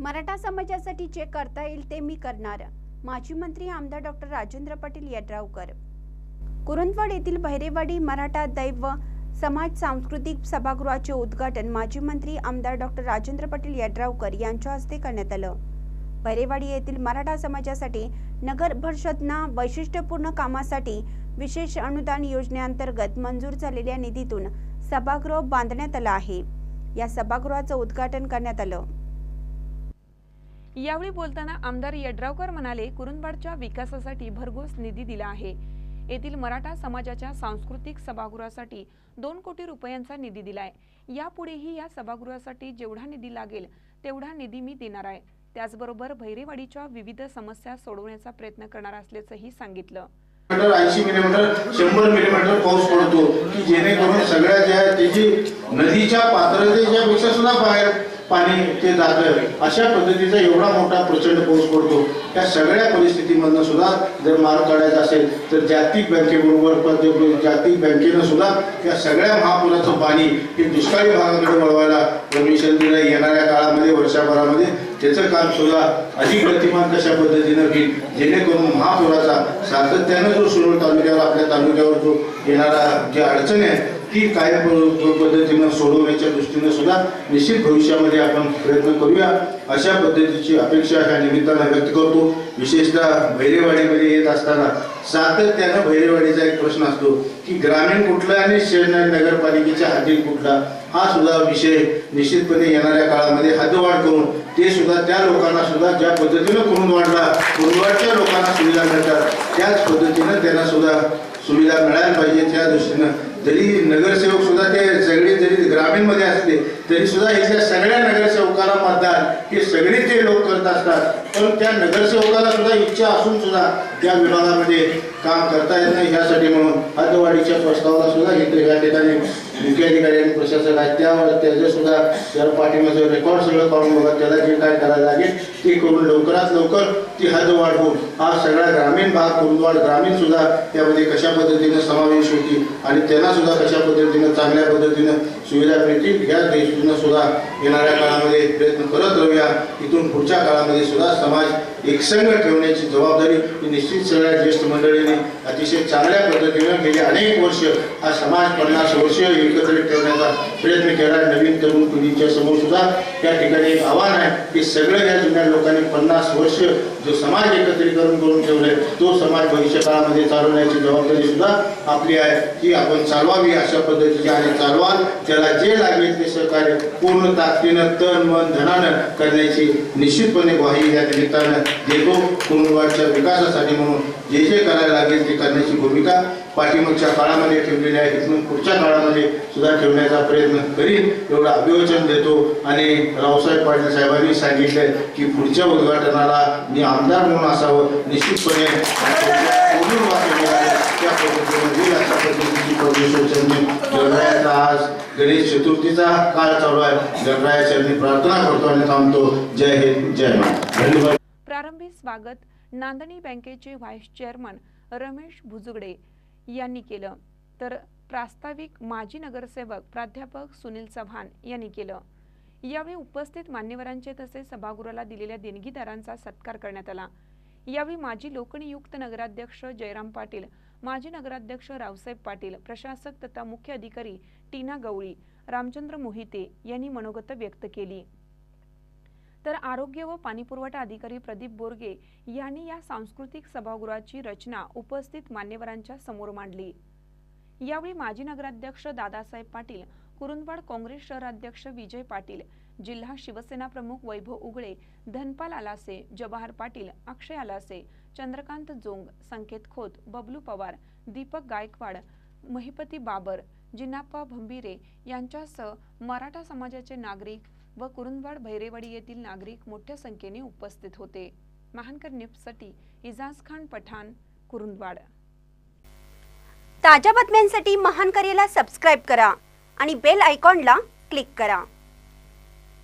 मराठा समाजासाठी जे करता येईल ते मी करणार. माजी मंत्री आमदार डॉक्टर राजेंद्र पाटील यड्रावकर. कुरुंदवड येथील भैरेवाडी मराठा दैव समाज सांस्कृतिक सभागृहाचे उद्घाटन माजी मंत्री आमदार डॉक्टर राजेंद्र पाटील यड्रावकर यांच्या हस्ते करण्यात आलं. भैरेवाडी येथील मराठा समाजासाठी नगर परिषदना वैशिष्ट्यपूर्ण कामासाठी विशेष अनुदान योजनेअंतर्गत मंजूर झालेल्या निधीतून सभागृह बांधण्यात आलं आहे. या सभागृहाचं उद्घाटन करण्यात आलं. यावेळी बोलताना आमदार यड्रावकर म्हणाले कुरुंदवाडच्या विकासासाठी भरघोस निधी दिला आहे. येथील मराठा समाजाच्या सांस्कृतिक सभागृहासाठी दोन कोटी रुपयांचा निधी दिलाय. यापुढेही या सभागृहासाठी जेवढा निधी लागेल तेवढा निधी मी देणार आहे. त्याचबरोबर भैरेवाडीच्या विविध समस्या सोडवण्याचा प्रयत्न करणार असल्याचंही सांगितलं. मिलीमीटर ऐंशी मिलीमीटर शंभर मिलीमीटर पाऊस पडतो. की जेणेकरून सगळ्या ज्या त्याची नदीच्या पात्रतेच्या पेक्षा सुद्धा बाहेर पाणी ते जातं अशा पद्धतीचा एवढा मोठा प्रचंड पाऊस पडतो. त्या सगळ्या परिस्थितीमधनं सुद्धा जर मार्ग काढायचा असेल तर जागतिक बँकेबरोबर पण जागतिक बँकेनं सुद्धा त्या सगळ्या महापुराचं पाणी हे दुष्काळी भागाकडे वळवायला परमिशन दिलं. येणाऱ्या काळामध्ये वर्षभरामध्ये त्याचं काम सुद्धा अधिक गतिमान कशा पद्धतीनं होईल जेणेकरून महापुराचा सातत्यानं जो सुरूळ तालुक्यावर आपल्या तालुक्यावर जो येणारा जी अडचण आहे ती काय पद्धतीनं सोडवण्याच्या दृष्टीनं सुद्धा निश्चित भविष्यामध्ये आपण प्रयत्न करूया. अशा पद्धतीची अपेक्षा ह्या निमित्तानं व्यक्त करतो. विशेषतः भैरेवाडीमध्ये येत असताना सातत्यानं भैरेवाडीचा एक प्रश्न असतो की ग्रामीण कुठला आणि शहर नगरपालिकेच्या हद्दीत कुठला? हा सुद्धा विषय निश्चितपणे येणाऱ्या काळामध्ये हद्दवाढ करून ते सुद्धा त्या लोकांना सुद्धा ज्या पद्धतीनं कुरुंदवाडला कुरुंदवाडच्या लोकांना सुविधा मिळतात त्याच पद्धतीनं त्यांना सुद्धा सुविधा मिळायला पाहिजे त्या दृष्टीनं. जरी नगरसेवक सुद्धा ते सगळे जरी ग्रामीणमध्ये असले तरी सुद्धा इथल्या सगळ्या नगरसेवकाला मतदान हे सगळे ते लोक करत असतात. पण त्या नगरसेवकाला सुद्धा इच्छा असून सुद्धा त्या विभागामध्ये काम करता येत नाही. ह्यासाठी म्हणून हद्दवाढीच्या प्रस्तावाला सुद्धा इथे या ठिकाणी मुख्याधिकारी आणि प्रशासक आहेत त्यावर त्याचं सुद्धा जर पाठिंबाचं रेकॉर्ड सगळं काढून बघा त्याला जे काय करायला लागेल ते करून लवकरात लवकर ती हद वाढवून हा सगळा ग्रामीण भाग कुरुंदवाड ग्रामीण सुद्धा त्यामध्ये कशा पद्धतीनं समावेश होती आणि त्यांना सुद्धा कशा पद्धतीनं चांगल्या पद्धतीनं सुविधा मिळतील या दृष्टीनं सुद्धा येणाऱ्या काळामध्ये प्रयत्न करत राहूया. इथून पुढच्या काळामध्ये सुद्धा समाज एकसंघ ठेवण्याची जबाबदारी ही निश्चित सगळ्या ज्येष्ठ मंडळींनी अतिशय चांगल्या पद्धतीनं गेली अनेक वर्ष हा समाज पन्नास वर्ष एकत्रित ठेवण्याचा प्रयत्न केला. नवीन तरुण पिढीच्या समोर सुद्धा त्या ठिकाणी एक आव्हान आहे की सगळं या जुन्या लोकांनी पन्नास वर्ष जो समाज एकत्रीकरण करून ठेवलाय तो समाज भविष्य काळामध्ये चालवण्याची जबाबदारी सुद्धा आपली आहे की आपण चालवावी अशा पद्धतीची आणि चालवाल त्याला जे लागेल ते सहकार्य पूर्ण ताकदीनं तन मन धनानं करण्याची निश्चितपणे ग्वाही या निमित्तानं देतो. कुरुंदवाडच्या विकासासाठी म्हणून जे जे करायला लागेल ते करण्याची भूमिका पाठीमागच्या काळामध्ये ठेवलेली आहे. तिथून पुढच्या काळामध्ये सुद्धा ठेवण्याचा प्रयत्न करीन एवढं अभिवचन देतो. आणि रावसाहेब पाटील साहेबांनी सांगितलंय की पुढच्या उद्घाटनाला मी आमदार म्हणून असावं. निश्चितपणे त्या पद्धतीने आज गणेश चतुर्थीचा काळ चालू आहे. गणरायाच्या प्रार्थना करतो आणि थांबतो. जय हिंद जय महाराज धन्यवाद प्रारंभी स्वागत नांदणी बँकेचे व्हाईस चेअरमन रमेश भुजुगडे यांनी केलं. तर प्रास्ताविक माजी नगरसेवक प्राध्यापक सुनील चव्हाण यांनी केलं. यावेळी उपस्थित मान्यवरांचे तसेच सभागृहाला दिलेल्या देणगीदारांचा सत्कार करण्यात आला. यावेळी माजी लोकनियुक्त नगराध्यक्ष जयराम पाटील माजी नगराध्यक्ष रावसाहेब पाटील प्रशासक तथा मुख्य अधिकारी टीना गवळी रामचंद्र मोहिते यांनी मनोगत व्यक्त केली. तर आरोग्य व पाणीपुरवठा अधिकारी प्रदीप बोरगे यांनी या सांस्कृतिक सभागृहाची रचना उपस्थित मान्यवरांच्या समोर मांडली. यावेळी माजी नगराध्यक्ष दादासाहेब पाटील कुरुंदवाड काँग्रेस शहराध्यक्ष विजय पाटील जिल्हा शिवसेना प्रमुख वैभव उगळे धनपाल आलासे जवाहर पाटील अक्षय आलासे चंद्रकांत जोंग संकेत खोत बबलू पवार दीपक गायकवाड महिपती बाबर जिनाप्पा भंबिरे यांच्यासह मराठा समाजाचे नागरिक व कुरुंदवाड भैरेवाडी येथील नागरिक मोठ्या संख्येने उपस्थित होते. महानकर न्यूजसाठी इजाज खान पठाण कुरुंदवाड. ताज्या बातम्यांसाठी महानकरेला सबस्क्राईब करा आणि बेल आयकॉनला क्लिक करा.